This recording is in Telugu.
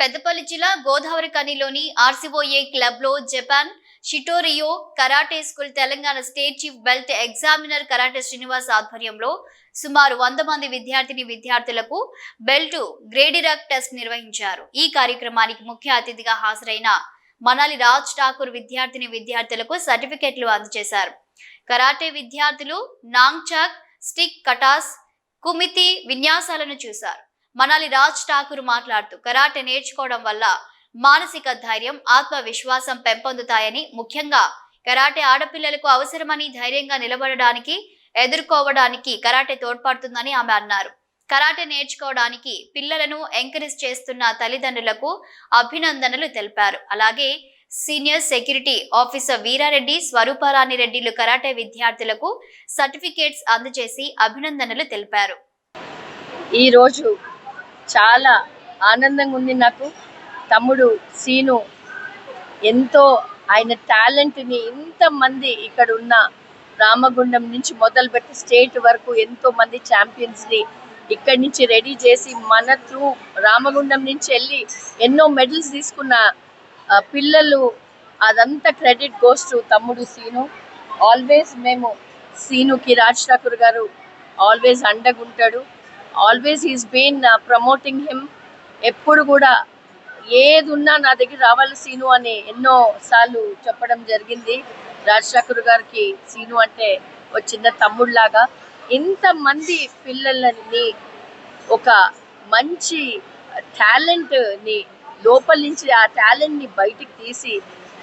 పెద్దపల్లి జిల్లా గోదావరి కనిలోని ఆర్సీఓఏ క్లబ్లో Japan షిటోరియో karate school Telangana state chief belt examiner karate Srinivas ఆధ్వర్యంలో సుమారు వంద మంది విద్యార్థిని విద్యార్థులకు బెల్ట్ గ్రేడిరాక్ టెస్ట్ నిర్వహించారు. ఈ కార్యక్రమానికి ముఖ్య అతిథిగా హాజరైన మనాలి రాజ్ ఠాకూర్ విద్యార్థిని విద్యార్థులకు సర్టిఫికెట్లు అందజేశారు. కరాటే విద్యార్థులు నాంగ్చాక్ స్టిక్ కటాస్ కుమితి విన్యాసాలను చూశారు. మనాలి రాజ్ ఠాకూర్ మాట్లాడుతూ కరాటే నేర్చుకోవడం వల్ల మానసిక ధైర్యం ఆత్మవిశ్వాసం పెంపొందుతాయని ముఖ్యంగా కరాటే ఆడపిల్లలకు అవసరమని ధైర్యంగా నిలబడడానికి ఎదుర్కోవడానికి కరాటే తోడ్పడుతుందని ఆమె అన్నారు. కరాటే నేర్చుకోవడానికి పిల్లలను ఎంకరేజ్ చేస్తున్న తల్లిదండ్రులకు అభినందనలు తెలిపారు. అలాగే senior security officer Veerareddy Swaruparani రెడ్డిలు కరాటే విద్యార్థులకు సర్టిఫికేట్స్ అందజేసి అభినందనలు తెలిపారు. ఈరోజు చాలా ఆనందంగా ఉంది నాకు. తమ్ముడు సీను ఎంతో ఆయన టాలెంట్ని ఇంతమంది ఇక్కడ ఉన్న రామగుండం నుంచి మొదలుపెట్టి స్టేట్ వరకు ఎంతో మంది ఛాంపియన్స్ని ఇక్కడి నుంచి రెడీ చేసి మన త్రూ రామగుండం నుంచి వెళ్ళి ఎన్నో మెడల్స్ తీసుకున్న పిల్లలు అదంతా క్రెడిట్ గోస్ టు తమ్ముడు సీను. ఆల్వేస్ మేము సీనుకి రాజ్ ఠాకూర్ గారు always అండగుంటాడు. Always he's been promoting him ఎప్పుడు కూడా ఏది ఉన్నా నా దగ్గర రావాలి సీను అని ఎన్నో సార్లు చెప్పడం జరిగింది. రాజశేఖర్ గారికి సీను అంటే ఒక చిన్న తమ్ముళ్ళాగా. ఇంతమంది పిల్లలని ఒక మంచి టాలెంట్ని లోపల నుంచి ఆ టాలెంట్ని బయటికి తీసి